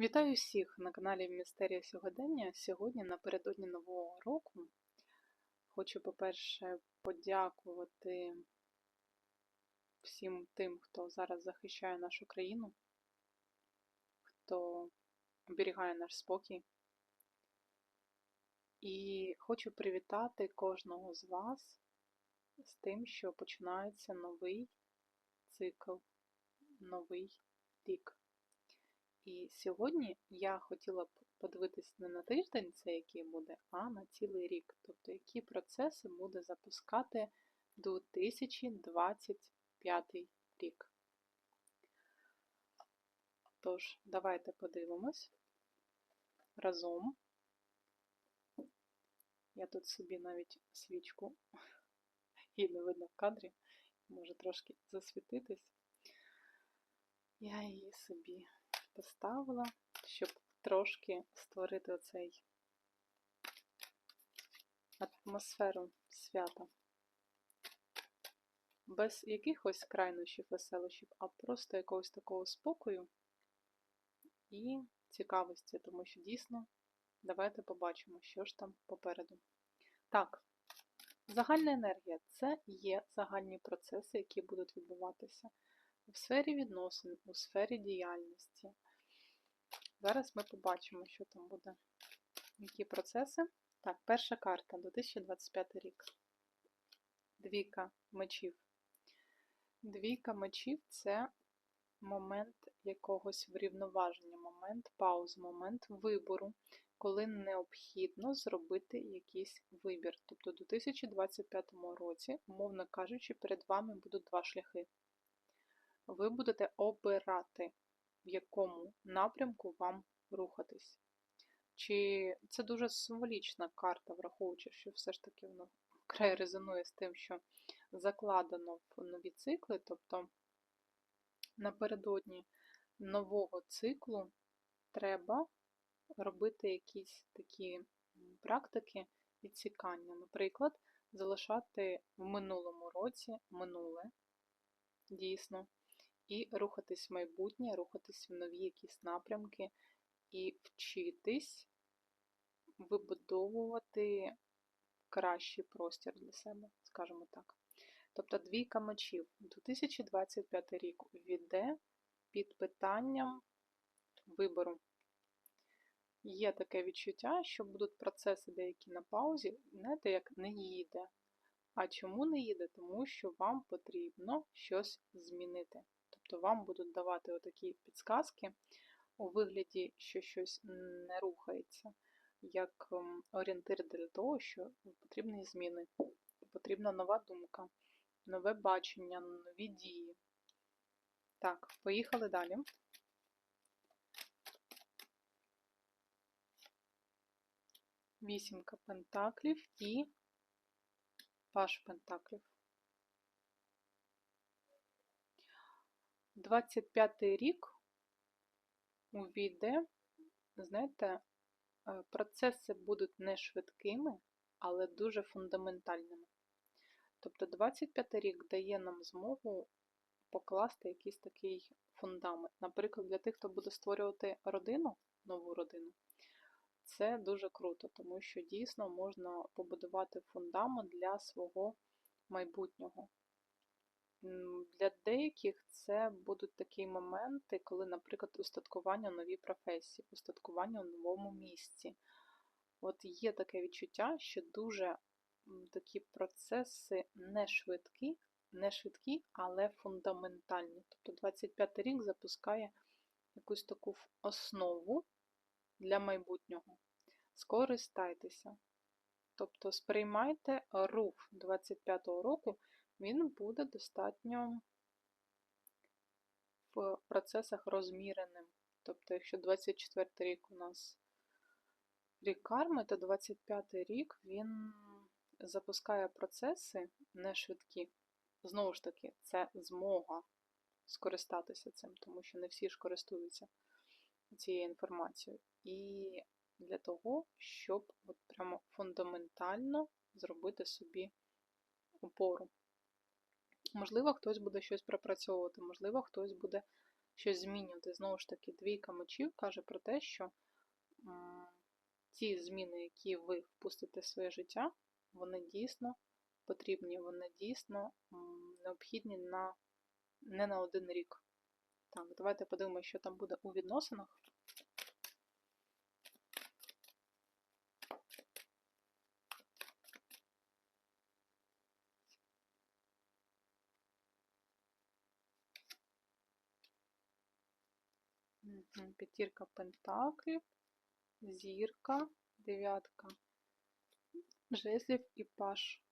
Вітаю всіх на каналі Містерія Сьогодення. Сьогодні, напередодні Нового року, хочу, по-перше, подякувати всім тим, хто зараз захищає нашу країну, хто оберігає наш спокій. І хочу привітати кожного з вас з тим, що починається новий цикл, новий рік. І сьогодні я хотіла б подивитись не на тиждень, це який буде, а на цілий рік. Тобто, які процеси буде запускати 2025 рік. Тож, давайте подивимось разом. Я тут собі навіть свічку, її не видно в кадрі, може трошки засвітитись. Я її собі поставила, щоб трошки створити оцей атмосферу свята. Без якихось крайнощів веселощів, а просто якогось такого спокою і цікавості, тому що дійсно, давайте побачимо, що ж там попереду. Так, загальна енергія це є загальні процеси, які будуть відбуватися в сфері відносин, у сфері діяльності. Зараз ми побачимо, що там буде. Які процеси. Так, перша карта 2025 рік. Двійка мечів. Двійка мечів це момент якогось врівноваження, момент паузи, момент вибору, коли необхідно зробити якийсь вибір. Тобто, у 2025 році, умовно кажучи, перед вами будуть два шляхи ви будете обирати, в якому напрямку вам рухатись. Чи це дуже символічна карта, враховуючи, що все ж таки воно вкрай резонує з тим, що закладено в нові цикли, тобто напередодні нового циклу треба робити якісь такі практики відсікання. Наприклад, залишати в минулому році минуле, дійсно, і рухатись в майбутнє, рухатись в нові якісь напрямки і вчитись вибудовувати кращий простір для себе, скажімо так. Тобто двійка мечів 2025 рік війде під питанням вибору. Є таке відчуття, що будуть процеси деякі на паузі, знаєте, як не їде. А чому не їде? Тому що вам потрібно щось змінити. Тобто вам будуть давати отакі підсказки у вигляді, що щось не рухається, як ем, орієнтир для того, що потрібні зміни, потрібна нова думка, нове бачення, нові дії. Так, поїхали далі. Вісімка пентаклів і паш пентаклів. 25 рік увійде, знаєте, е, процеси будуть не швидкими, але дуже фундаментальними. Тобто 25 рік дає нам змогу покласти якийсь такий фундамент. Наприклад, для тих, хто буде створювати родину, нову родину, це дуже круто, тому що дійсно можна побудувати фундамент для свого майбутнього. Для деяких це будуть такі моменти, коли, наприклад, устаткування в новій професії, устаткування в новому місці. От є таке відчуття, що дуже такі процеси не швидкі, не швидкі, але фундаментальні. Тобто 25 рік запускає якусь таку основу для майбутнього. Скористайтеся. Тобто сприймайте рух 25-го року він буде достатньо в процесах розміреним. Тобто, якщо 24 рік у нас рік карми, то 25 рік він запускає процеси не швидкі. Знову ж таки, це змога скористатися цим, тому що не всі ж користуються цією інформацією. І для того, щоб от прямо фундаментально зробити собі опору. Можливо, хтось буде щось пропрацьовувати, можливо, хтось буде щось змінювати. Знову ж таки, двійка мечів каже про те, що ті зміни, які ви впустите в своє життя, вони дійсно потрібні, вони дійсно необхідні на, не на один рік. Так, давайте подивимося, що там буде у відносинах. П'ятірка пентаклів, зірка, дев'ятка жезлів і паш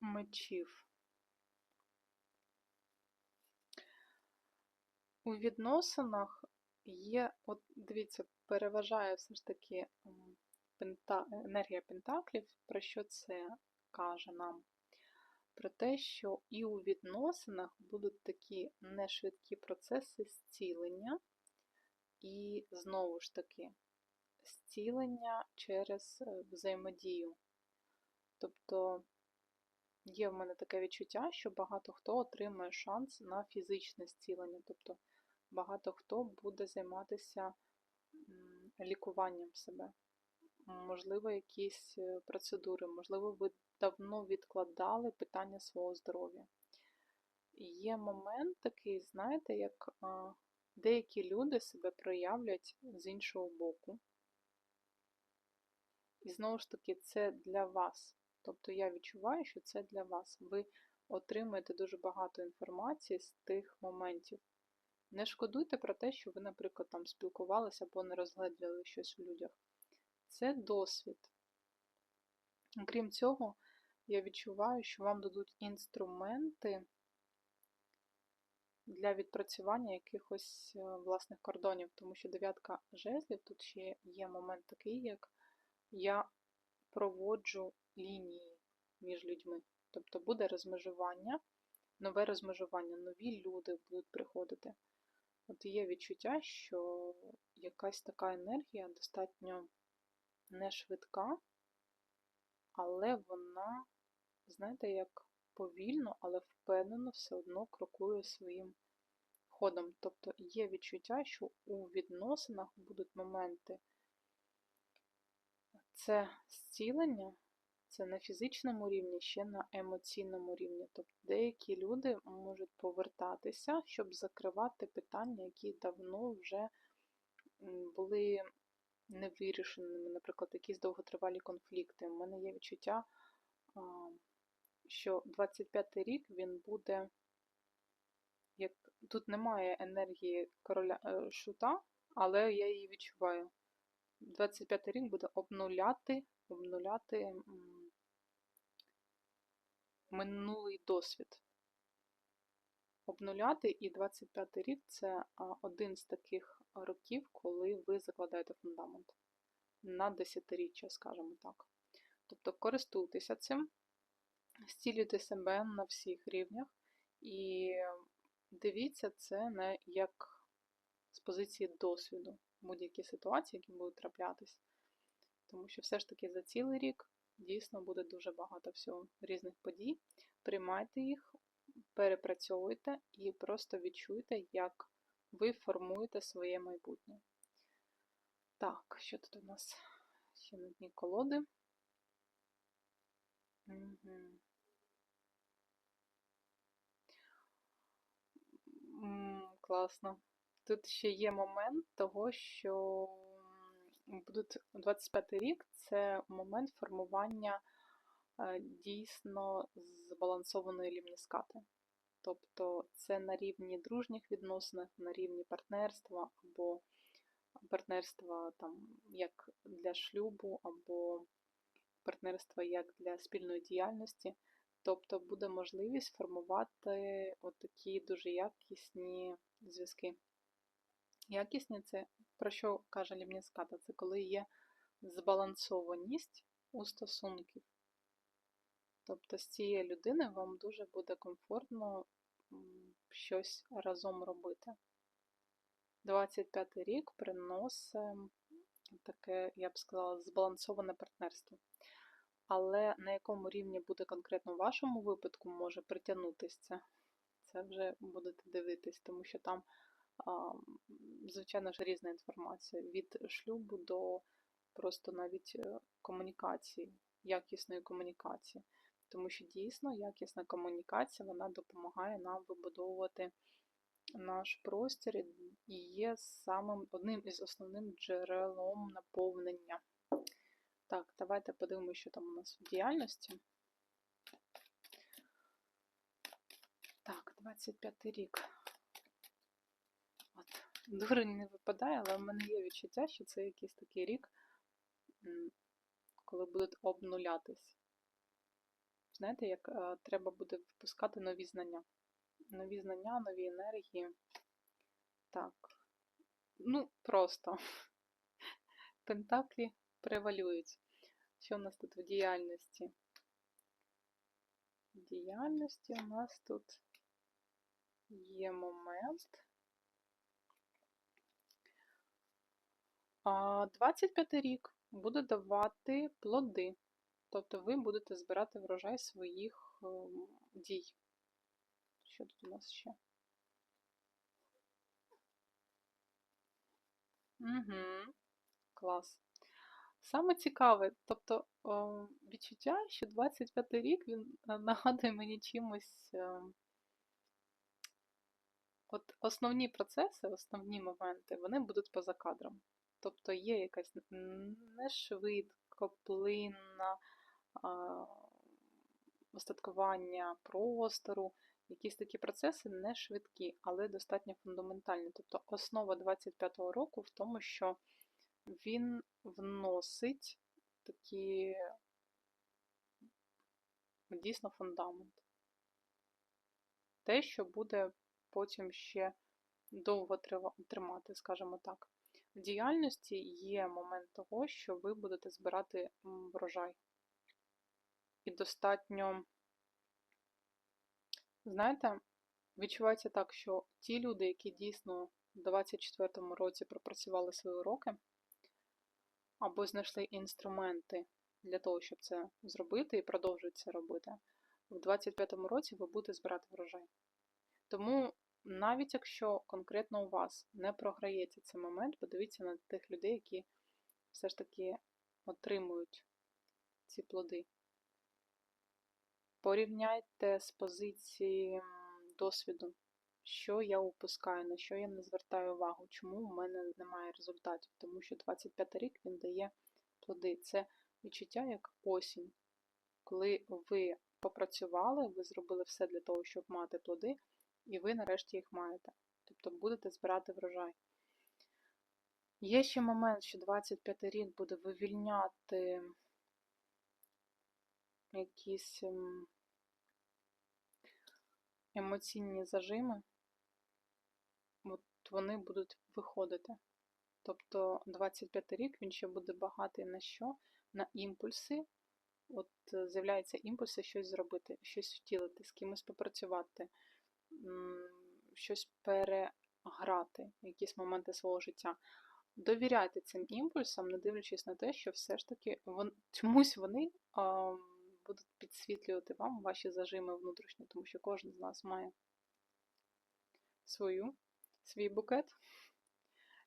мечів. У відносинах є, от дивіться, переважає все ж таки пента, енергія пентаклів, про що це каже нам? Про те, що і у відносинах будуть такі нешвидкі процеси зцілення, і знову ж таки, зцілення через е, взаємодію. Тобто є в мене таке відчуття, що багато хто отримає шанс на фізичне зцілення. Тобто багато хто буде займатися лікуванням себе. Можливо, якісь е, процедури, можливо, ви давно відкладали питання свого здоров'я. Є момент такий, знаєте, як а, деякі люди себе проявлять з іншого боку. І знову ж таки, це для вас. Тобто я відчуваю, що це для вас. Ви отримуєте дуже багато інформації з тих моментів. Не шкодуйте про те, що ви, наприклад, там спілкувалися або не розгледіли щось у людях. Це досвід. Крім цього, я відчуваю, що вам дадуть інструменти для відпрацювання якихось е, власних кордонів, тому що дев'ятка жезлів тут ще є момент такий, як я проводжу лінії між людьми. Тобто буде розмежування, нове розмежування, нові люди будуть приходити. От є відчуття, що якась така енергія достатньо не швидка, але вона, знаєте, як повільно, але впевнено все одно крокує своїм ходом. Тобто є відчуття, що у відносинах будуть моменти. Це зцілення, це на фізичному рівні, ще на емоційному рівні. Тобто деякі люди можуть повертатися, щоб закривати питання, які давно вже були невирішеними, наприклад, якісь довготривалі конфлікти. У мене є відчуття, що 25-й рік він буде, як тут немає енергії короля е, шута, але я її відчуваю. 25 й рік буде обнуляти, обнуляти минулий досвід. Обнуляти і 25 й рік це один з таких років, коли ви закладаєте фундамент на десятиріччя, скажімо так. Тобто користуйтеся цим, зцілюйте себе на всіх рівнях і дивіться це не як з позиції досвіду будь-які ситуації, які будуть траплятись. Тому що все ж таки за цілий рік дійсно буде дуже багато всього різних подій. Приймайте їх, перепрацьовуйте і просто відчуйте, як ви формуєте своє майбутнє. Так, що тут у нас ще на дні колоди? Угу. Класно. Тут ще є момент того, що будуть 25 рік це момент формування е, дійсно збалансованої лімніскати. Тобто це на рівні дружніх відносинах, на рівні партнерства, або партнерства там, як для шлюбу, або партнерства як для спільної діяльності. Тобто буде можливість формувати такі дуже якісні зв'язки. Якісні це, про що каже Лімніската, це коли є збалансованість у стосунків. Тобто з цією людиною вам дуже буде комфортно щось разом робити. 25 й рік приносить таке, я б сказала, збалансоване партнерство. Але на якому рівні буде конкретно в вашому випадку може притягнутися це, це вже будете дивитись, тому що там звичайно ж, різна інформація від шлюбу до просто навіть е, комунікації, якісної комунікації. Тому що дійсно якісна комунікація вона допомагає нам вибудовувати наш простір і є самим одним із основним джерелом наповнення. Так, давайте подивимося, що там у нас в діяльності. Так, 25 рік. От. Дурень не випадає, але в мене є відчуття, що це якийсь такий рік, коли будуть обнулятись. Знаєте, як е, треба буде випускати нові знання. Нові знання, нові енергії. Так. Ну, просто. Пентаклі превалюють. Що у нас тут в діяльності? В діяльності у нас тут є момент. 25 рік буде давати плоди. Тобто ви будете збирати врожай своїх ем, дій. Що тут у нас ще? Угу, клас. Саме цікаве, тобто відчуття, що 25 рік він е, нагадує мені чимось. От основні процеси, основні моменти, вони будуть поза кадром. Тобто є якась нешвидкоплинна остаткування простору, якісь такі процеси не швидкі, але достатньо фундаментальні. Тобто основа 25-го року в тому, що він вносить такі дійсно фундамент. Те, що буде потім ще довго тримати, скажімо так. В діяльності є момент того, що ви будете збирати врожай. І достатньо, знаєте, відчувається так, що ті люди, які дійсно в 24-му році пропрацювали свої уроки, або знайшли інструменти для того, щоб це зробити і продовжують це робити, в 25-му році ви будете збирати врожай. Тому навіть якщо конкретно у вас не програється цей момент, подивіться на тих людей, які все ж таки отримують ці плоди. Порівняйте з позиції досвіду, що я упускаю, на що я не звертаю увагу, чому в мене немає результатів. Тому що 25 рік він дає плоди. Це відчуття як осінь. Коли ви попрацювали, ви зробили все для того, щоб мати плоди, і ви нарешті їх маєте. Тобто будете збирати врожай. Є ще момент, що 25 рік буде вивільняти якісь ем, емоційні зажими, от вони будуть виходити. Тобто 25 рік він ще буде багатий на що? На імпульси. От е, з'являються імпульси щось зробити, щось втілити, з кимось попрацювати, щось переграти, якісь моменти свого життя. Довіряйте цим імпульсам, не дивлячись на те, що все ж таки вон, чомусь вони а, будуть підсвітлювати вам ваші зажими внутрішні, тому що кожен з нас має свою, свій букет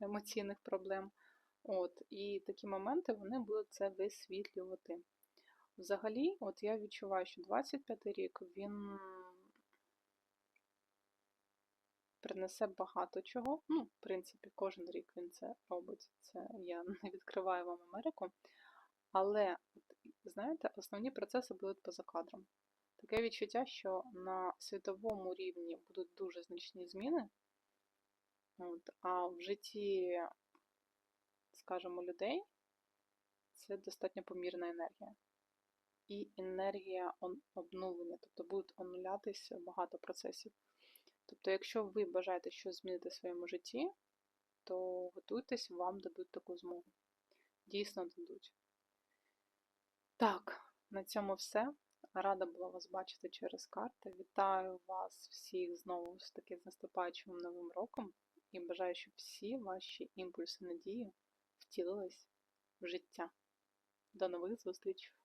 емоційних проблем. От, І такі моменти вони будуть це висвітлювати. Взагалі, от я відчуваю, що 25 рік він принесе багато чого. Ну, в принципі, кожен рік він це робить. Це я не відкриваю вам Америку. Але, знаєте, основні процеси будуть поза кадром. Таке відчуття, що на світовому рівні будуть дуже значні зміни, от, а в житті, скажімо, людей це достатньо помірна енергія. І енергія обнулення, тобто будуть онулятися багато процесів. Тобто, якщо ви бажаєте щось змінити в своєму житті, то готуйтесь, вам дадуть таку змогу. Дійсно дадуть. Так, на цьому все. Рада була вас бачити через карти. Вітаю вас всіх знову ж таки з наступаючим новим роком і бажаю, щоб всі ваші імпульси надії втілились в життя. До нових зустрічей!